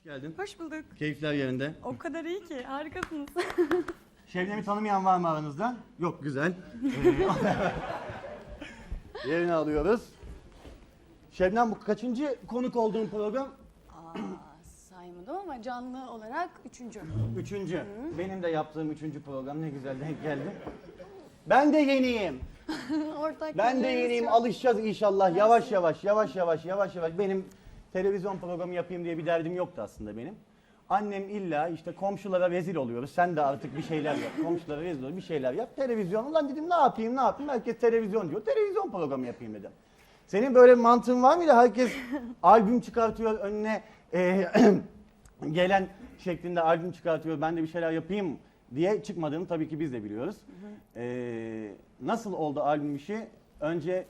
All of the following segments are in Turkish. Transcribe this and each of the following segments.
Hoş geldin. Hoş bulduk. Keyifler yerinde. O kadar iyi ki. Harikasınız. Şebnem'i tanımayan var mı aranızda? Yok, güzel. Ee, Yerini alıyoruz. Şebnem bu kaçıncı konuk olduğun program? Aa, saymadım ama canlı olarak üçüncü. Üçüncü. Benim de yaptığım üçüncü program ne güzel denk geldi. Ben de yeniyim. Ortak Ben de yeniyim. Alışacağız inşallah. Yavaş yavaş, yavaş yavaş, yavaş yavaş. Benim televizyon programı yapayım diye bir derdim yoktu aslında benim. Annem illa işte komşulara rezil oluyoruz. Sen de artık bir şeyler yap. Komşulara rezil oluyoruz. Bir şeyler yap. Televizyon. Ulan dedim ne yapayım ne yapayım. Herkes televizyon diyor. Televizyon programı yapayım dedim. Senin böyle bir mantığın var mıydı? Herkes albüm çıkartıyor önüne e, gelen şeklinde albüm çıkartıyor. Ben de bir şeyler yapayım diye çıkmadığını tabii ki biz de biliyoruz. E, nasıl oldu albüm işi? Önce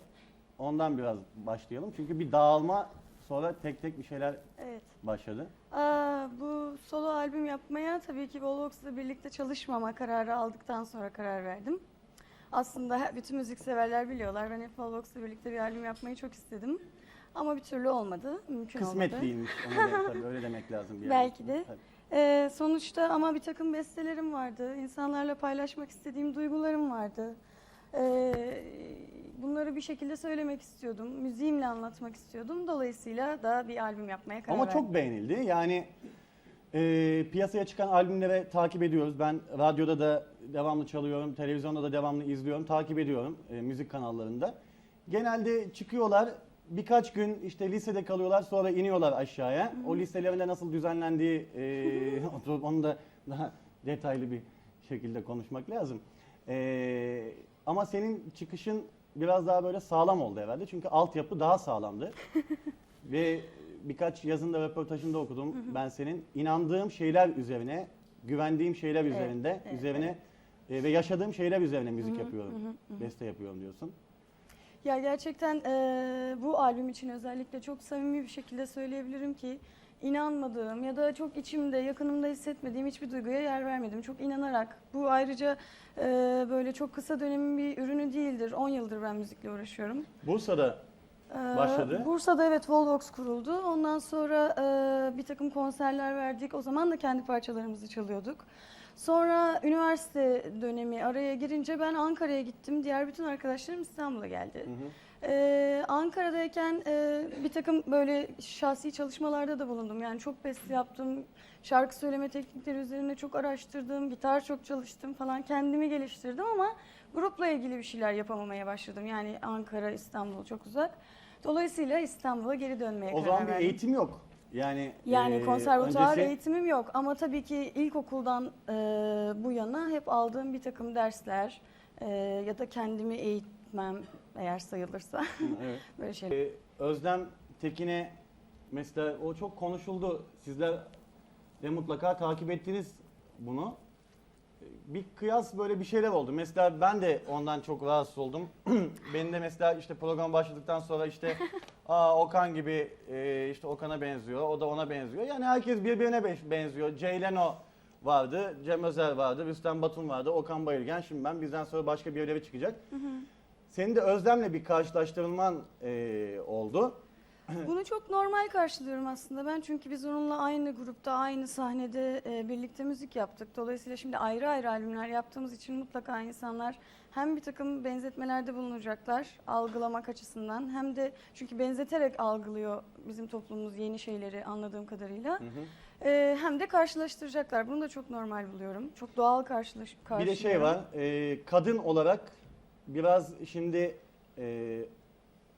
ondan biraz başlayalım. Çünkü bir dağılma sonra tek tek bir şeyler Evet. başladı. Aa, bu solo albüm yapmaya tabii ki Volvox'la birlikte çalışmama kararı aldıktan sonra karar verdim. Aslında he- bütün müzikseverler biliyorlar. Ben hep Volvox'la birlikte bir albüm yapmayı çok istedim. Ama bir türlü olmadı. Mümkün olmadı. Onu da, tabii öyle demek lazım. bir yerde. Belki de. Tabii. Ee, sonuçta ama bir takım bestelerim vardı. İnsanlarla paylaşmak istediğim duygularım vardı. Ee, bunları bir şekilde söylemek istiyordum. Müziğimle anlatmak istiyordum. Dolayısıyla da bir albüm yapmaya karar Ama verdim. çok beğenildi. Yani e, piyasaya çıkan albümleri takip ediyoruz. Ben radyoda da devamlı çalıyorum, televizyonda da devamlı izliyorum, takip ediyorum e, müzik kanallarında. Genelde çıkıyorlar, birkaç gün işte lisede kalıyorlar, sonra iniyorlar aşağıya. O listelerinde nasıl düzenlendiği, e, oturup onu da daha detaylı bir şekilde konuşmak lazım. E, ama senin çıkışın biraz daha böyle sağlam oldu herhalde. Çünkü altyapı daha sağlamdı. Ve birkaç yazında röportajında okudum. Ben senin inandığım şeyler üzerine, güvendiğim şeyler üzerinde, evet, üzerine e, ve yaşadığım şeyler üzerine müzik yapıyorum. Beste yapıyorum diyorsun. Ya gerçekten eee, bu albüm için özellikle çok samimi bir şekilde söyleyebilirim ki inanmadığım ya da çok içimde, yakınımda hissetmediğim hiçbir duyguya yer vermedim. Çok inanarak. Bu ayrıca eee, böyle çok kısa dönemin bir ürünü değildir. 10 yıldır ben müzikle uğraşıyorum. Bursa'da Ee, Başladı. Bursa'da evet Volvox kuruldu. Ondan sonra e, bir takım konserler verdik. O zaman da kendi parçalarımızı çalıyorduk. Sonra üniversite dönemi araya girince ben Ankara'ya gittim. Diğer bütün arkadaşlarım İstanbul'a geldi. Hı hı. Ee, Ankara'dayken e, bir takım böyle şahsi çalışmalarda da bulundum. Yani çok beste yaptım. Şarkı söyleme teknikleri üzerine çok araştırdım. Gitar çok çalıştım falan. Kendimi geliştirdim ama grupla ilgili bir şeyler yapamamaya başladım. Yani Ankara, İstanbul çok uzak. Dolayısıyla İstanbul'a geri dönmeye o karar zaman bir verdim. eğitim yok. Yani Yani e, konservatuvar öncesi- eğitimim yok ama tabii ki ilkokuldan e, bu yana hep aldığım bir takım dersler e, ya da kendimi eğitmem eğer sayılırsa Hı, evet. böyle şeyler. Ee, Özlem Tekin'e mesela o çok konuşuldu. Sizler de mutlaka takip ettiniz bunu. Bir kıyas böyle bir şeyler oldu. Mesela ben de ondan çok rahatsız oldum. Benim de mesela işte program başladıktan sonra işte Aa Okan gibi e, işte Okan'a benziyor, o da ona benziyor. Yani herkes birbirine be- benziyor. Jay Leno vardı, Cem Özer vardı, Rüstem Batum vardı, Okan Bayülgen. Şimdi ben bizden sonra başka birileri çıkacak. Senin de Özlem'le bir karşılaştırılman e, oldu. Bunu çok normal karşılıyorum aslında ben çünkü biz onunla aynı grupta, aynı sahnede e, birlikte müzik yaptık. Dolayısıyla şimdi ayrı ayrı albümler yaptığımız için mutlaka insanlar hem bir takım benzetmelerde bulunacaklar algılamak açısından hem de çünkü benzeterek algılıyor bizim toplumumuz yeni şeyleri anladığım kadarıyla. Hı hı. E, hem de karşılaştıracaklar. Bunu da çok normal buluyorum. Çok doğal karşılaş Bir de şey var, e, kadın olarak biraz şimdi e,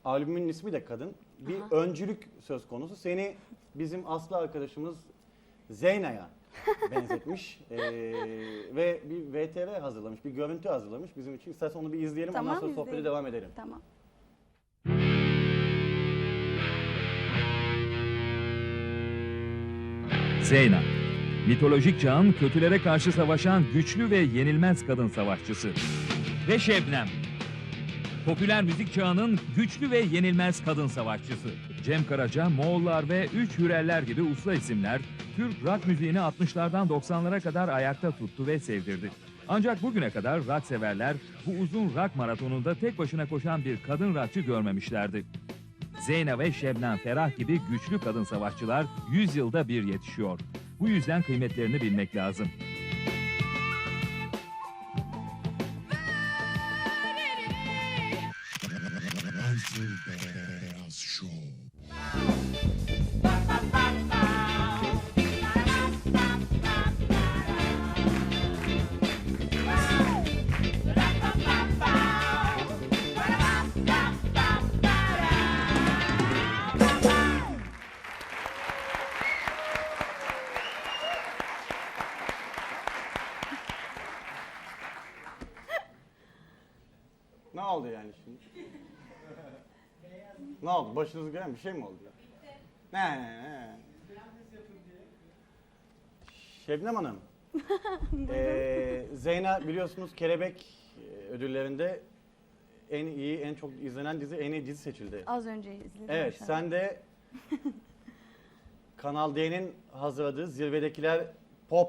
albümün ismi de kadın. Bir Aha. öncülük söz konusu. Seni bizim Aslı arkadaşımız Zeyna'ya benzetmiş E, ve bir VTR hazırlamış, bir görüntü hazırlamış bizim için. İstersen onu bir izleyelim, ondan Tamam, sonra sohbete izleyelim. devam edelim. Tamam. Zeyna, mitolojik çağın kötülere karşı savaşan güçlü ve yenilmez kadın savaşçısı. Ve Şebnem, popüler müzik çağının güçlü ve yenilmez kadın savaşçısı. Cem Karaca, Moğollar ve Üç Hüreller gibi usta isimler Türk rock müziğini 60'lardan 90'lara kadar ayakta tuttu ve sevdirdi. Ancak bugüne kadar rock severler bu uzun rock maratonunda tek başına koşan bir kadın rockçı görmemişlerdi. Zeyna ve Şebnem Ferah gibi güçlü kadın savaşçılar 100 yılda bir yetişiyor. Bu yüzden kıymetlerini bilmek lazım. Ne oldu? Başınızı gören bir şey mi oldu? Ne ne ne? Şebnem Hanım. eee Zeyna biliyorsunuz Kelebek e, ödüllerinde en iyi, en çok izlenen dizi, en iyi dizi seçildi. Az önce izledim. Evet, şu an. sen de Kanal D'nin hazırladığı Zirvedekiler Pop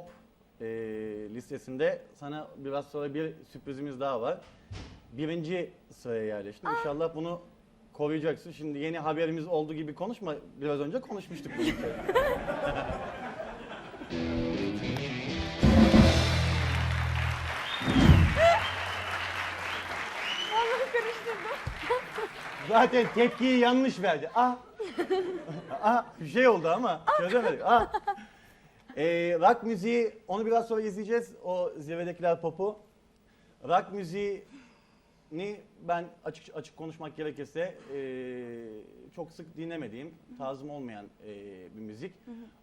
e, listesinde sana biraz sonra bir sürprizimiz daha var. Birinci sıraya yerleştin. İnşallah bunu koruyacaksın. Şimdi yeni haberimiz olduğu gibi konuşma. Biraz önce konuşmuştuk. bu. Vallahi karıştırdım. Zaten tepkiyi yanlış verdi. Ah. ah bir şey oldu ama çözemedik. Ah. Ee, rock müziği onu biraz sonra izleyeceğiz. O zirvedekiler popu. Rock müziğini ben açık açık konuşmak gerekirse ee, çok sık dinlemediğim, tarzım olmayan ee, bir müzik.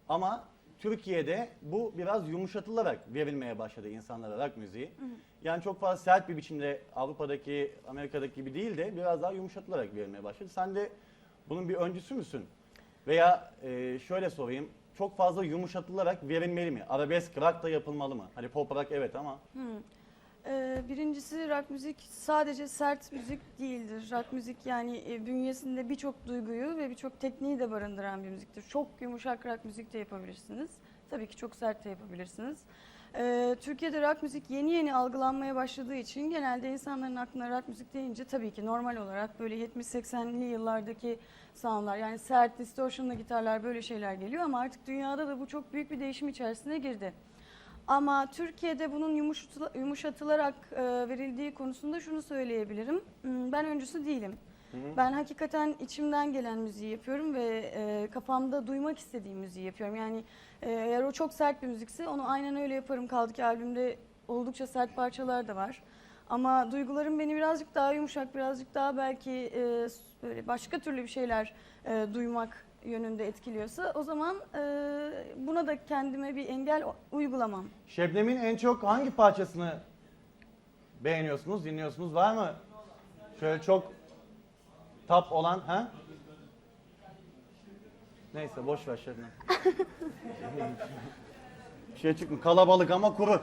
Ama Türkiye'de bu biraz yumuşatılarak verilmeye başladı insanlara rock müziği. Yani çok fazla sert bir biçimde Avrupa'daki, Amerika'daki gibi değil de biraz daha yumuşatılarak verilmeye başladı. Sen de bunun bir öncüsü müsün? Veya ee, şöyle sorayım, çok fazla yumuşatılarak verilmeli mi? Arabesk rock da yapılmalı mı? Hani pop rock evet ama Ee, birincisi rock müzik sadece sert müzik değildir. Rock müzik yani e, bünyesinde birçok duyguyu ve birçok tekniği de barındıran bir müziktir. Çok yumuşak rock müzik de yapabilirsiniz. Tabii ki çok sert de yapabilirsiniz. Ee, Türkiye'de rock müzik yeni yeni algılanmaya başladığı için genelde insanların aklına rock müzik deyince tabii ki normal olarak böyle 70-80'li yıllardaki soundlar yani sert distortion'lı gitarlar böyle şeyler geliyor ama artık dünyada da bu çok büyük bir değişim içerisine girdi. Ama Türkiye'de bunun yumuşatıla- yumuşatılarak e, verildiği konusunda şunu söyleyebilirim. Hmm, Ben öncüsü değilim. Ben hakikaten içimden gelen müziği yapıyorum ve e, kafamda duymak istediğim müziği yapıyorum. Yani e, eğer o çok sert bir müzikse onu aynen öyle yaparım. Kaldı ki albümde oldukça sert parçalar da var. Ama duygularım beni birazcık daha yumuşak, birazcık daha belki e, böyle başka türlü bir şeyler e, duymak yönünde etkiliyorsa o zaman e, buna da kendime bir engel uygulamam. Şebnem'in en çok hangi parçasını beğeniyorsunuz, dinliyorsunuz? Var mı? Şöyle çok tap olan ha? Neyse boş ver Şebnem. bir şey çıkmıyor. Kalabalık ama kuru.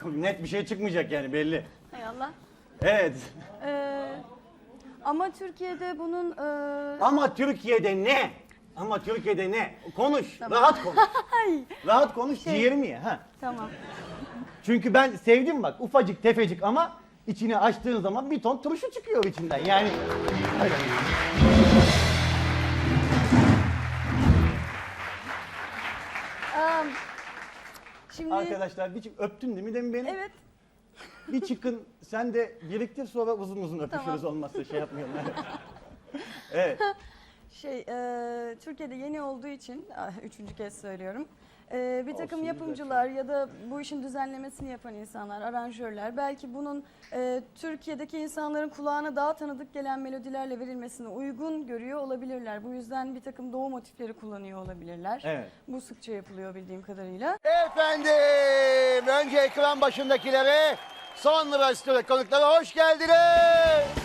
Çok net bir şey çıkmayacak yani belli. Hay Allah. Evet. E, ama Türkiye'de bunun e, Ama Türkiye'de ne? Ama Türkiye'de ne? Konuş. Tamam. Rahat konuş. Rahat konuş. Şey- Ciğerimi ye. Ha. tamam. Çünkü ben sevdim bak ufacık tefecik ama içini açtığın zaman bir ton turşu çıkıyor içinden. Yani öyle. Şimdi Arkadaşlar bir öptün değil mi demin beni? evet Bir çıkın sen de biriktir sonra uzun uzun öpüşürüz Tamam. olmazsa şey yapmayalım. evet. Şey, e, Türkiye'de yeni olduğu için, ah, üçüncü kez söylüyorum. e, bir takım Olsun, yapımcılar ya da bu işin düzenlemesini yapan insanlar, aranjörler belki bunun e, Türkiye'deki insanların kulağına daha tanıdık gelen melodilerle verilmesine uygun görüyor olabilirler. Bu yüzden bir takım doğu motifleri kullanıyor olabilirler. Evet. Bu sıkça yapılıyor bildiğim kadarıyla. Efendim, önce ekran başındakilere, sonra stüdyo konuklara hoş geldiniz.